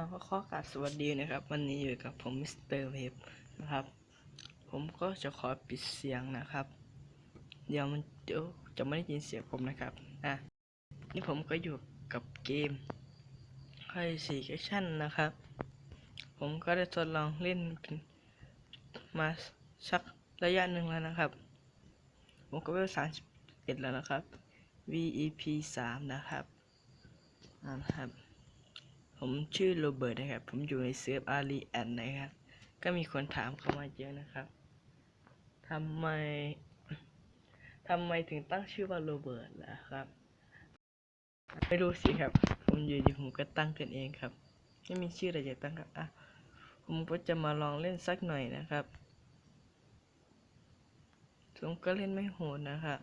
าก็ขอกราบสวัสดีนะครับ วันนี้อยู่กับผมมิสเตอร์เวฟนะครับ ผมก็จะขอปิดเสียงนะครับ เดี๋ยวมันเดี๋ยวจะไม่ได้ยินเสียงผมนะครับอะนี่ผมก็อยู่กับเกมไฮซีแอคชั่นนะครับ ผมก็ได้ทดลองเล่นเป็นมาสักระยะหนึ่งแล้วนะครับ ผมก็เวลสามสิบเอ็ดแล้วนะครับ VEP สามนะครับอ่านะครับ ผมชื่อโรเบิร์ตนะครับ ผมอยู่ในเซิร์ฟอารีแอนนะครับ ก็มีคนถามเข้ามาเยอะนะครับทำไมทำไมถึงตั้งชื่อว่าโรเบิร์ตล่ะครับ ไม่รู้สิครับ ผมอยู่ดีผมก็ตั้งกันเองครับ ไม่มีชื่ออะไรจะตั้งครับอะผมก็จะมาลองเล่นสักหน่อยนะครับผมก็เล่นไม่โหดนะครับ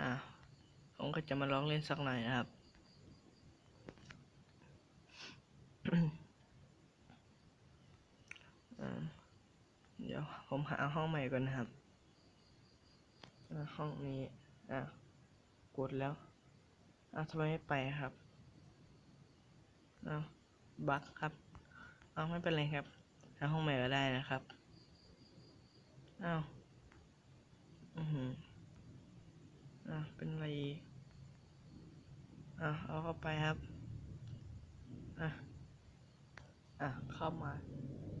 อะผมก็จะมาลองเล่นสักหน่อยนะครับ อ่าเดี๋ ยวผมหาห้องใหม่ก่อนนะครับห้องนี้ อะ กดแล้ว อะทำไมไม่ไปครับเอาบั๊กครับ เอาไม่เป็นไรครับ หาห้องใหม่ก็ได้นะครับเอาอือหืออะ เป็นไรอะ เอาเข้าไปครับ อะ อะ เข้ามา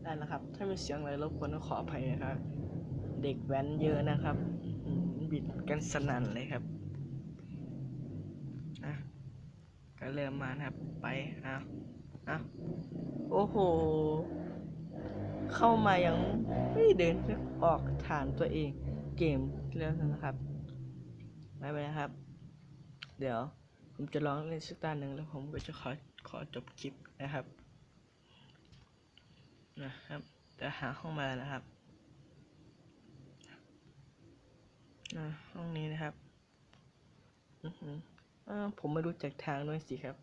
ได้แล้วครับ ถ้ามีเสียงอะไรรบกวนก็ขออภัยนะครับ เด็กแว้นเยอะนะครับ บิดกันสนั่นเลยครับอะก็เริ่มมานะครับ ไปอะอะโอ้โห เข้ามายังไม่เดินออกฐานตัวเอง เกมเรื่องนั้นนะครับไม่เป็นไรครับ เดี๋ยวผมจะลองเล่นสักตาหนึ่งแล้วผมก็จะขอขอจบคลิปนะครับ นะครับ จะหาห้องมานะครับห้องนี้นะครับอืออผมไม่รู้จักทางด้วยสิครับ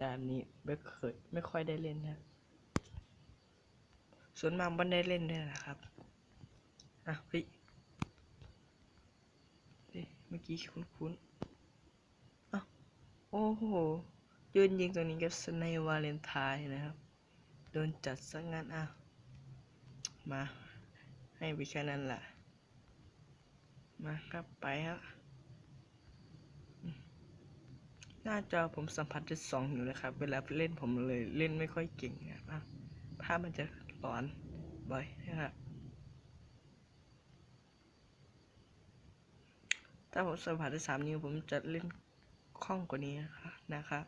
ด่านนี้ไม่เคยไม่ค่อยได้เล่นนะส่วนมากไม่ได้เล่นด้วยนะครับอะเฮ้ยเฮ้ยเมื่อกี้คุ้นๆอะโอ้โหยืนยิงตรงนี้กับสไนวาเลนไทน์นะครับ โดนจัดซะงั้นอะ มา ให้ไปแค่นั้นแหละมาครับไปครับหน้าจอผมสัมผัสที่สองอยู่นะครับ เวลาเล่นผมเลยเล่นไม่ค่อยเก่งนะครับภาพมันจะร้อนบ่อยนะครับถ้าผมสัมผัสที่สามนิ้วผมจะเล่นคล่องกว่านี้นะครับนะครับ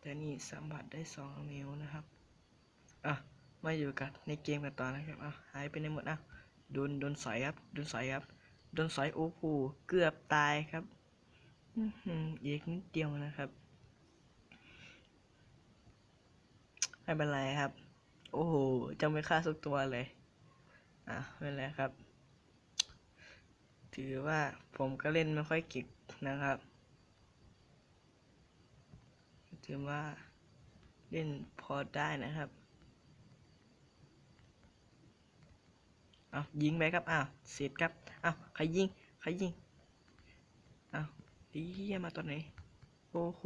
แต่นี่สัมผัสได้สองนิ้วนะครับ อะมาอยู่กันในเกมกันต่อนะครับอะหายไปในหมดอะโดนโดนสอยครับโดนสอยครับโดนสอยโอ้โหเกือบตายครับอืมอีกนิดเดียวนะครับไม่เป็นไรครับ โอ้โหจะไม่ฆ่าสักตัวเลย อะไม่เป็นไรครับ ถือว่าผมก็เล่นไม่ค่อยเก่งนะครับ ถือว่าเล่นพอได้นะครับ อายิงไปครับอ้าวเสร็จครับอ้าวใครยิงใครยิงอ้าวดีเหี้ยมาตอนไหนโอ้โห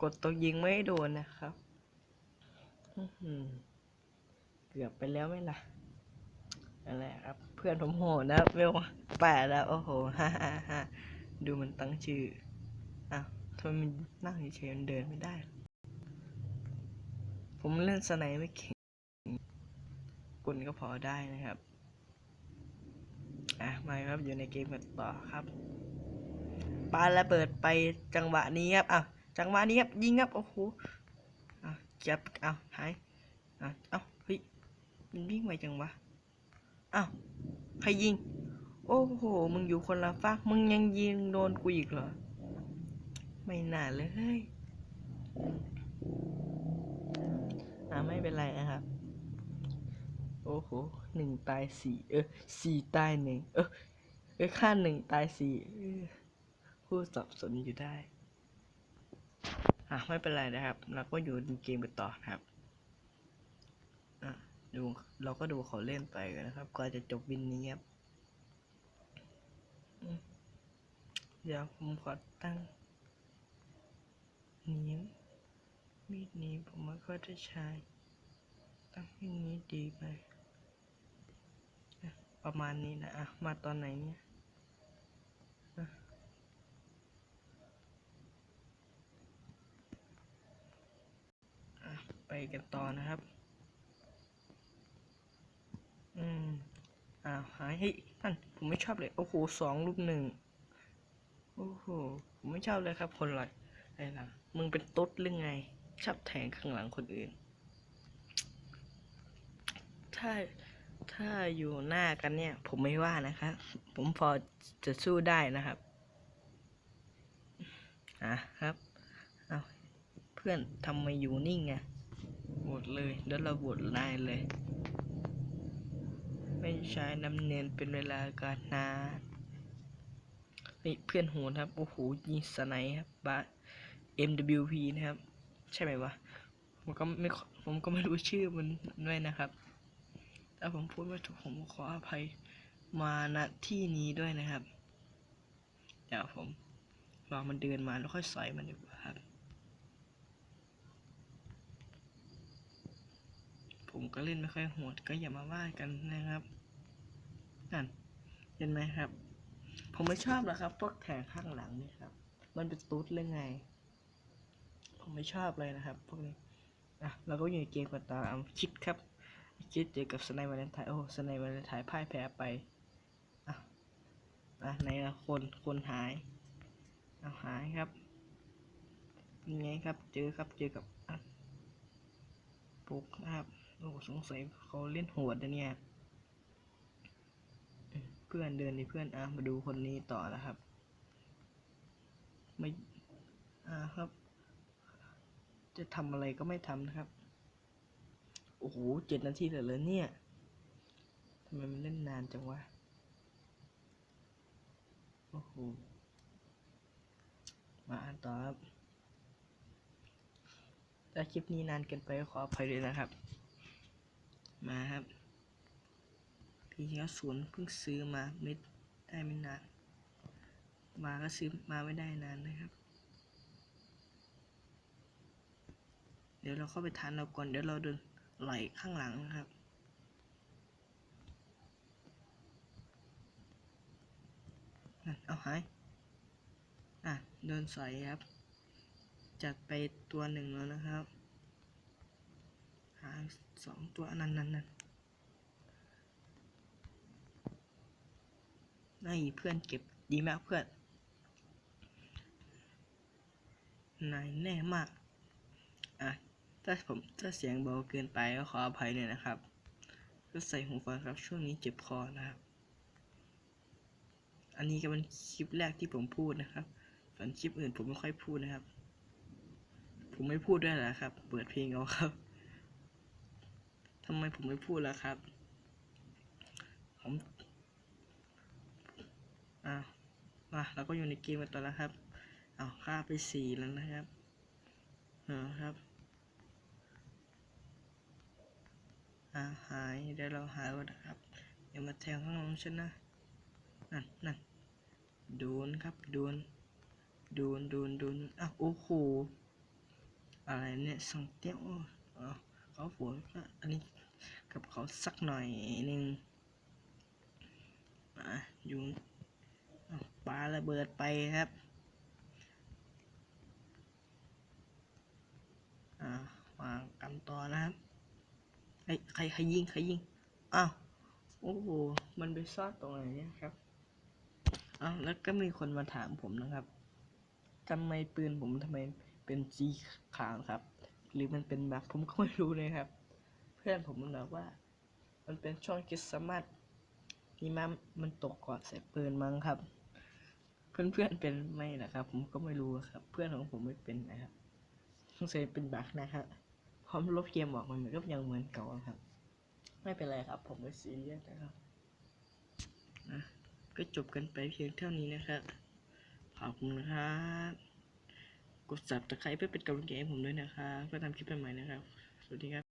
กดตัวยิงไม่โดนนะครับอื้อหือเกือบไปแล้วไหมล่ะนั่นแหละครับ เพื่อนผมโหดนะเวลแปดแล้วโอ้โหฮ่าฮ่าฮ่าดูมันตั้งชื่ออ้าวทำไมมันนั่งเฉยๆมันเดินไม่ได้ ผมเล่นสไนไม่เก่ง กุลก็พอได้นะครับ อะ มาครับอยู่ในเกมกันต่อครับปาระเบิดไปจังหวะนี้ครับอะจังหวะนี้ครับยิงครับโอ้โหอะจับเอาหายอะเอ้าเฮ้ยมันวิ่งไปจังวะอ้าวใครยิง โอ้โหมึงอยู่คนละฝากมึงยังยิงโดนกูอีกเหรอไม่น่าเลยเฮ้ยอะไม่เป็นไรนะครับ โอ้โหหนึ่งตายสี่เออสี่ตายหนึ่งเออเออค่าหนึ่งตายสี่ผู้สับสนอยู่ได้ อะไม่เป็นไรนะครับ เราก็อยู่ในเกมกันต่อนะครับ อะดูเราก็ดูเขาเล่นไปกันนะครับกว่าจะจบวินนี้ครับเดี๋ยวผมขอตั้งนี้มีดนี้ผมไม่ค่อยได้ใช้ ตั้งมีดนี้ดีไหม ประมาณนี้นะอะมาตอนไหนเนี่ยอะไปกันต่อนะครับ อืม อ้าวหายเฮ้ยนั่นผมไม่ชอบเลย โอ้โหสองรูปหนึ่ง โอ้โห ผมไม่ชอบเลยครับ คนหลังไอ้หลังมึงเป็นตุ๊ดหรือไง ชอบแทงข้างหลังคนอื่น ถ้า ถ้าอยู่หน้ากันเนี่ย ผมไม่ว่านะครับ ผมพอจะสู้ได้นะครับอะครับ เอาเพื่อนทำไมอยู่นิ่งไงโหวตเลยเดี๋ยวเราโหวตนายเลย ไม่ใช้น้ำเนียนเป็นเวลาการนานนี่เพื่อนโหนครับ โอ้โหยิงสไนป์ครับบา MWP นะครับ ใช่ไหมวะผมก็ไม่ผมก็ไม่รู้ชื่อมันด้วยนะครับาผมพูดไม่ถูกผมขออภัยมาณที่นี้ด้วยนะครับ เดี๋ยวผมรอมันเดินมาแล้วค่อยสอยมันดีกว่าครับ ผมก็เล่นไม่ค่อยโหดก็อย่ามาว่ากันนะครับนั่นเห็นไหมครับ ผมไม่ชอบหรอกครับ พวกแทงข้างหลังนี่ครับ มันเป็นตุ๊ดหรือไง ผมไม่ชอบเลยนะครับ พวกนี้อะเราก็อยู่ในเกมกันต่ออาคิดครับ คิดเจอกับสไนวาเลนไทน์โอ้สไนวาเลนไทน์พ่ายแพ้ไปอะอะไหนละคนคนหายเอาหายครับยังไงครับเจอครับเจอกับปุกนะครับโอ้สงสัยเขาเล่นโหดนะเนี่ยเพื่อนเดินดิเพื่อนอะมาดูคนนี้ต่อนะครับ ไม่อ่าครับ จะทำอะไรก็ไม่ทำนะครับ โอ้โหเจ็ดนาทีเลยเลยเนี่ยทำไมมันเล่นนานจังวะ โอ้โห มาอ่านต่อครับถ้าคลิปนี้นานเกินไปขออภัยด้วยนะครับ มาครับพี่เขาศูนย์เพิ่งซื้อมาไม่ได้ไม่นาน มาก็ซื้อมาไม่ได้นานนะครับ เดี๋ยวเราเข้าไปทานเราก่อน เดี๋ยวเราเดิน ไหลข้างหลังนะครับ เอาหาย อะ เดินสอยครับ จัดไปตัวหนึ่งแล้วนะครับ หาสองตัวนั่นนั่นนั่นนี่เพื่อนเก็บดีมากเพื่อน นายแน่มาก อะ ถ้าผมถ้าเสียงเบาเกินไปก็ขออภัยเลยนะครับก็ใส่หูฟังครับช่วงนี้เจ็บคอนะครับ อันนี้ก็เป็นคลิปแรกที่ผมพูดนะครับส่วนคลิปอื่นผมไม่ค่อยพูดนะครับ ผมไม่พูดด้วยเหรอครับ เปิดเพลงเอาครับทำไมผมไม่พูดล่ะครับ ผมอะมาเราก็อยู่ในเกมกันต่อแล้วครับ เอาค่าไปสี่แล้วนะครับ เออครับาหายเดี๋ยวเราหายก่อนนะครับอย่ามาแทงข้างหลังฉันนะนั่นนั่นโดนครับโดนโดนโดนโดนอ้าวโอ้โหอะไรเนี่ยสองเตี้ยวเขาฝนก็อันนี้กับเขาสักหน่อยหนึ่งอะอยู่อ้าวปาระเบิดไปครับอ่าวางกันต่อนะครับ ใครใครยิงใครยิงอ้าวโอ้โหมันไปซ่อนตรงไหนเนี่ยครับอ้าวแล้วก็มีคนมาถามผมนะครับทำไมปืนผมทำไมเป็นสีขาวครับ หรือมันเป็นแบบผมก็ไม่รู้เลยครับ เพื่อนผมมันบอกว่า มันเป็นช่วงคริสต์มาสนี่มันมันตกเกาะใส่ปืนมั้งครับ เพื่อนๆเป็นไหมนะครับ ผมก็ไม่รู้ครับ เพื่อนของผมไม่เป็นนะครับสงสัยเป็นบักนะครับ ความลบเกมออกมันก็ยังเหมือนเก่าครับ ไม่เป็นไรครับ ผมไม่ซีเรียสนะครับนะก็จบกันไปเพียงเท่านี้นะครับขอบคุณนะครับกด subscribe เพื่อเป็นกำลังใจให้ผมด้วยนะครับก็ทำคลิปใหม่ๆนะครับ สวัสดีครับ